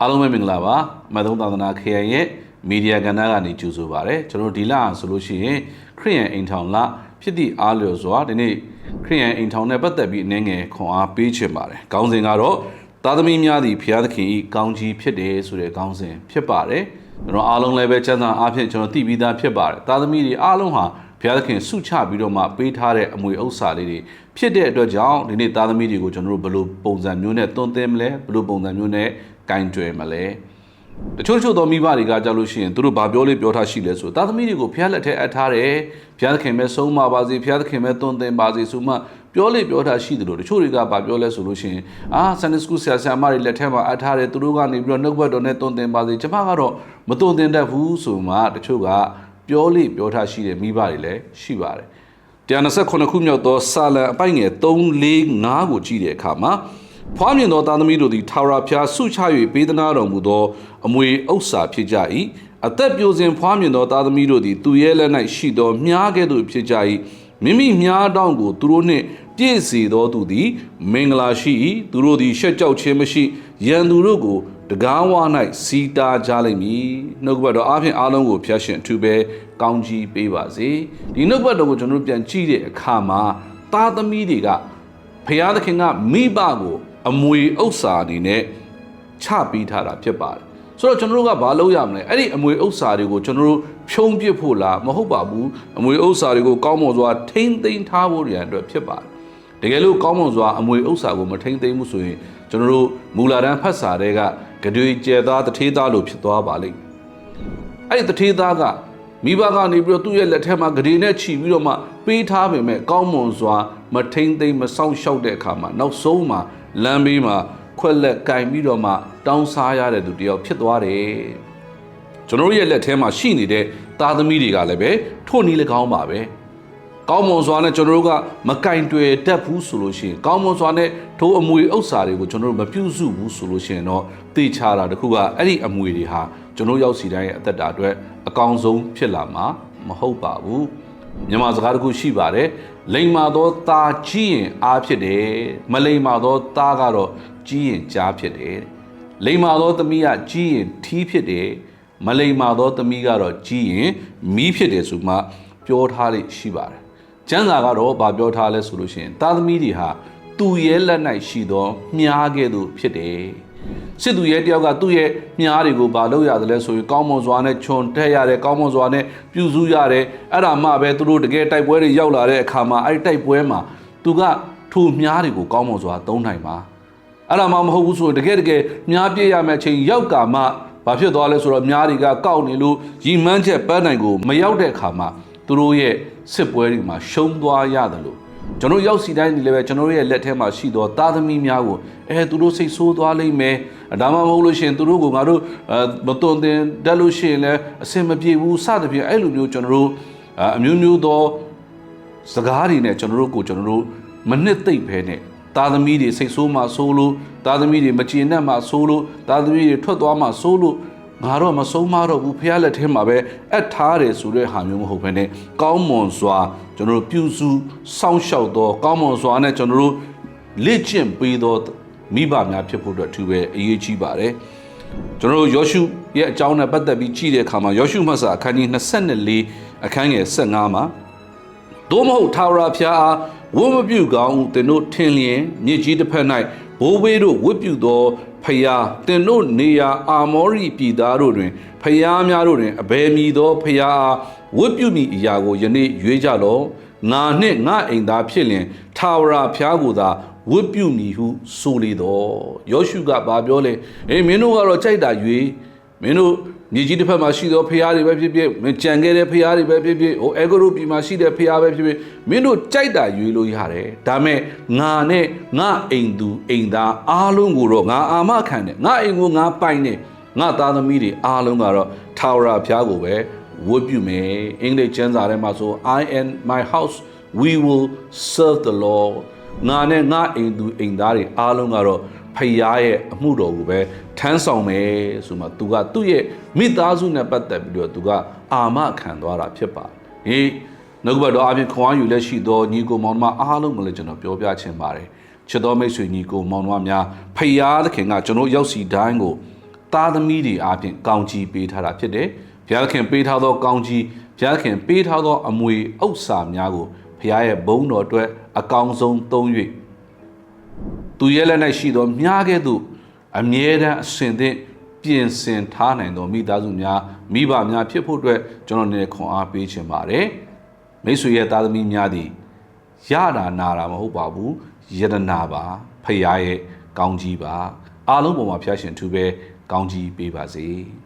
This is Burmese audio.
အားလုံးပဲမင်္ဂလာပါမသုံးသာသနာခရိုင်ရဲ့မီဒီယာကဏ္ဍကနေကြိုဆိုပါရစေကျွန်တော်တို့ဒီလအောင်ဆိုလို့ရှိရင်ခရိယန်အိမ်ထောင်လဖြစ်သည့်အားလျော်စွာဒီနေ့ခရိယန်အိမ်ထောင်နဲ့ပတ်သက်ပြီးအနေငယ်ခွန်အားပေးချင်ပါတယ်ခေါင်းစဉ်ကတော့သားသမီးများသည်ဘုရားသခင်ဤကောင်းကြီးဖြစ်တယ်ဆိုတဲ့ခေါင်းစဉ်ဖြစ်ပါတယ်ကျွန်တော်အားလုံးလည်းပဲစံစာအားဖြင့်ကျွန်တော်သိပြီးသားဖြစ်ပါတယ်သားသမီးတွေအားလုံးဟာဘုရားသခင်ဆုချပြီးတော့မှပေးထားတဲ့အမွေဥစ္စာလေးတွေဖြစ်တဲ့အတွက်ကြောင့်ဒီနေ့သားသမီးတွေကိုကျွန်တော်တို့ဘယ်လိုပုံစံမျိုးနဲ့တွန်းသင်းမလဲဘယ်လိုပုံစံမျိုးနဲ့ ကင်တွယ်မလဲတချို့တချို့သောမိဘတွေကကြောက်လို့ရှိရင်သူတို့ဘာပြောလေးပြောထားရှိလဲဆိုသားသမီးတွေကိုဘုရားလက်ထက်အပ်ထားတယ်ဘုရားသခင်ပဲဆုံးမပါစေဘုရားသခင်ပဲတွန်းသင်းပါစေဆိုမှပြောလေးပြောထားရှိတယ်လို့တချို့တွေကဘာပြောလဲဆိုလို့ရှိရင်အာ Sunday School ဆရာဆရာမတွေလက်ထက်မှာအပ်ထားတယ်သူတို့ကနေပြီးတော့နှုတ်ဘတ်တော်နဲ့တွန်းသင်းပါစေကျွန်မကတော့မတွန်းသင်းတတ်ဘူးဆိုမှတချို့ကပြောလေးပြောထားရှိတဲ့မိဘတွေလည်းရှိပါတယ်129ခုမြောက်သောစာလံအပိုင်ငယ်3 4 5ကိုကြည့်တဲ့အခါမှာ ဖွားမြင်သောသားသမီးတို့သည်ထာဝရဘုရားဆုချ၍ပေးသနာတော်မူသောအမွေဥစ္စာဖြစ်ကြ၏အသက်ပြိုစဉ်ဖွားမြင်သောသားသမီးတို့သည်သူရဲ့လက်၌ရှိသောမြားကဲ့သို့ဖြစ်ကြ၏မိမိမြားတောင်းကိုသူတို့နှင့်ပြည့်စေသောသူသည် မင်္ဂလာရှိ၏သူတို့သည်ရှက်ကြောက်ခြင်းမရှိရန်သူတို့ကိုတကားဝ၌စီတာကြလိမ့်မည်နှုတ်ကပတ်တော်အားဖြင့်အားလုံးကိုဖျက်ရှင်အထူးပဲကောင်းကြီးပေးပါစေဒီနှုတ်ကပတ်တော်ကိုကျွန်တော်တို့ပြန်ကြည့်တဲ့အခါမှာသားသမီးတွေကဖခင်သခင်ကမိဘကို အမွေဥစ္စာအနေနဲ့ချပေးထားတာဖြစ်ပါတယ်ဆိုတော့ကျွန်တော်တို့ကဘာလုပ်ရမလဲအဲ့ဒီအမွေဥစ္စာတွေကိုကျွန်တော်တို့ဖြုံးပစ်ဖို့လားမဟုတ်ပါဘူးအမွေဥစ္စာတွေကိုကောင်းမွန်စွာထိမ့်သိမ်းထားဖို့ရန်အတွက်ဖြစ်ပါတယ်တကယ်လို့ကောင်းမွန်စွာအမွေဥစ္စာကိုမထိမ့်သိမ်းမှုဆိုရင်ကျွန်တော်တို့မူလာတန်းဖတ်စာတွေကဂတွေကျဲသားတထေးသားလို့ဖြစ်သွားပါလိမ့်မယ်အဲ့ဒီတထေးသားကမိဘကနေပြီးတော့သူ့ရဲ့လက်ထက်မှာဂတွေနဲ့ခြီပြီးတော့မှပေးထားပေမဲ့ကောင်းမွန်စွာမထိမ့်သိမ်းမစောင့်ရှောက်တဲ့အခါမှာနောက်ဆုံးမှာ လမ်းဘေးမှာခွက်လက်ကင်ပြီးတော့မှတောင်းစားရတဲ့သူတယောက်ဖြစ်သွားတယ်ကျွန်တော်တို့ရဲ့လက်ထဲမှာရှိနေတဲ့သားသမီးတွေကလည်းပဲထို့နည်း၎င်းပါပဲကောင်းမွန်စွာနဲ့ကျွန်တော်တို့ကမကင်တွယ်တတ်ဘူးဆိုလို့ရှိရင်ကောင်းမွန်စွာနဲ့ထိုးအမွေဥစ္စာတွေကိုကျွန်တော်တို့မပြုစုဘူးဆိုလို့ရှိရင်တော့သိချတာတခုကအဲ့ဒီအမွေတွေဟာကျွန်တော်ရောက်စီတိုင်းရဲ့အသက်တာအတွက်အကောင်းဆုံးဖြစ်လာမှာမဟုတ်ပါဘူး မြန်မာစကားတစ်ခုရှိပါတယ်လိမ္မာသောသားကြီးရင်အားဖြစ်တယ်မလိမ္မာသောသားကတော့ကြီးရင်ကြားဖြစ်တယ်လိမ္မာသောသမီးကကြီးရင်ထီးဖြစ်တယ်မလိမ္မာသောသမီးကတော့ကြီးရင်မီးဖြစ်တယ်ဆိုမှပြောထားလိရှိပါတယ်ကျမ်းစာကတော့ဗာပြောထားလဲဆိုလို့ရှိရင်သားသမီးတွေဟာသူ့ရဲ့လက်၌ရှိသောမြားကဲ့သို့ဖြစ်တယ် စစ်သူရဲ့တယောက်ကသူ့ရဲ့မြားတွေကိုဘာလုပ်ရတယ်လဲဆိုရင်ကောင်းမွန်စွာနဲ့ခြုံထက်ရတယ်ကောင်းမွန်စွာနဲ့ပြုစုရတယ်အဲ့ဒါမှပဲသူတို့တကယ်တိုက်ပွဲတွေရောက်လာတဲ့အခါမှာအဲ့ဒီတိုက်ပွဲမှာသူကထိုမြားတွေကိုကောင်းမွန်စွာသုံးနိုင်ပါအဲ့ဒါမှမဟုတ်ဘူးဆိုရင်တကယ်တကယ်မြားပြည့်ရမယ့်အချိန်ရောက်ကာမှဘာဖြစ်သွားလဲဆိုတော့မြားတွေကကောက်နေလို့ရီမန်းချက်ပန်းနိုင်ကိုမရောက်တဲ့အခါမှာသူတို့ရဲ့စစ်ပွဲတွေမှာရှုံးသွားရတယ်လို့ ကျွန်တော်ရောက်စီတိုင်းဒီလည်းပဲကျွန်တော်ရဲ့လက်ထဲမှာရှိသောသားသမီးများကိုအဲသူတို့စိတ်ဆိုးသွားလိမ့်မယ်ဒါမှမဟုတ်လို့ရှိရင်သူတို့ကငါတို့မတွန်တင်တက်လို့ရှိရင်လည်းအဆင်မပြေဘူးစသဖြင့်အဲ့လိုမျိုးကျွန်တော်တို့အမျိုးမျိုးသောစကားတွေနဲ့ကျွန်တော်တို့ကိုကျွန်တော်တို့မနှစ်သိမ့်ဖဲနဲ့သားသမီးတွေစိတ်ဆိုးမှဆိုးလို့သားသမီးတွေမကျေနပ်မှဆိုးလို့သားသမီးတွေထွက်သွားမှဆိုးလို့ ငါတော့မဆုံးမတော့ဘူးဖះလက်ထဲမှာပဲအပ်ထားတယ်ဆိုတဲ့ဟာမျိုးမဟုတ်ဘဲနဲ့ကောင်းမွန်စွာကျွန်တော်တို့ပြုစုစောင့်ရှောက်တော့ကောင်းမွန်စွာနဲ့ကျွန်တော်တို့လေ့ကျင့်ပေးတော့မိဘများဖြစ်ဖို့အတွက်အထူးပဲအရေးကြီးပါတယ်ကျွန်တော်တို့ယောရှုရဲ့အကြောင်းနဲ့ပတ်သက်ပြီးကြည့်တဲ့အခါမှာယောရှုမှတ်စာအခန်းကြီး24အခန်းငယ်15မှာသို့မဟုတ်ထာဝရဘုရားအားဝတ်မပြုကောင်းသင်တို့ထင်လျင် မြစ်ကြီးတစ်ဖက်၌ဘိုးဘေးတို့ဝတ်ပြုသော ဖယားသင်တို့နေရာအာမောရိပြည်သားတို့တွင်ဖယားများတို့တွင်အဘယ်မည်သောဖယားအားဝတ်ပြုမိအရာကိုယနေ့ရွေးကြလော့ငါနှင့်ငါအိမ်သားဖြစ်လျင်ထာဝရဘုရားကိုသာဝတ်ပြုမိဟုဆိုလေတော့ယောရှုကဘာပြောလဲအေးမင်းတို့ကတော့ကြိုက်တာရွေးမင်းတို့ မြေကြီးတစ်ဖက်မှာရှိသောဖျားတွေပဲဖြစ်ဖြစ်မကြံခဲ့တဲ့ဖျားတွေပဲဖြစ်ဖြစ်ဟိုအေဂရုပြည်မှာရှိတဲ့ဖျားပဲဖြစ်ဖြစ်မင်းတို့ကြိုက်တာရွေးလို့ရတယ်ဒါမဲ့ငါနဲ့ငါအိမ်သူအိမ်သားအားလုံးကိုတော့ငါအာမခံတယ်ငါအိမ်ကိုငါပိုင်တယ်ငါသားသမီးတွေအားလုံးကတော့ထာဝရဘုရားကိုပဲဝတ်ပြုမယ်အင်္ဂလိပ်ကျမ်းစာထဲမှာဆို I and my house we will serve the Lord ငါနဲ့ငါအိမ်သူအိမ်သားတွေအားလုံးကတော့ ဖယားရဲ့အမှုတော်ကိုပဲထမ်းဆောင်မယ်ဆိုမှသူကသူ့ရဲ့မိသားစုနဲ့ပတ်သက်ပြီးတော့သူကအာမခံသွားတာဖြစ်ပါတယ်ဟေးနှုတ်ကပတ်တော်အပြင်ခွန်အားယူလက်ရှိသောညီကိုမောင်နှမအားလုံးကိုလည်းကျွန်တော်ပြောပြချင်ပါတယ်ချစ်တော်မိတ်ဆွေညီကိုမောင်နှမများဖယားသခင်ကကျွန်တော်ရောက်စီတိုင်းကိုတသားသမီးတွေအားဖြင့်ကောင်းကြီးပေးထားတာဖြစ်တယ်ဘုရားသခင်ပေးထားသောကောင်းကြီးဘုရားသခင်ပေးထားသောအမွေဥစ္စာများကိုဘုရားရဲ့ဘုန်းတော်အတွက်အကောင်းဆုံးသုံး၍သူရဲ့လက်၌ရှိသောမြားကဲ့သို့အမြဲတမ်းအစဉ်သင့်ပြင်ဆင်ထားနိုင်သောမိသားစုများမိဘများဖြစ်ဖို့အတွက်ကျွန်တော်အနေနဲ့ခွန်အားပေးခြင်းပါတယ်မိတ်ဆွေရဲ့သားသမီးများသည်ရတာနာတာမဟုတ်ပါဘူးယတနာပါဖခင်ရဲ့ကောင်းကြီးပါအားလုံးပေါ်မှာဖျားရှင်သူပဲကောင်းကြီးပေးပါစေ။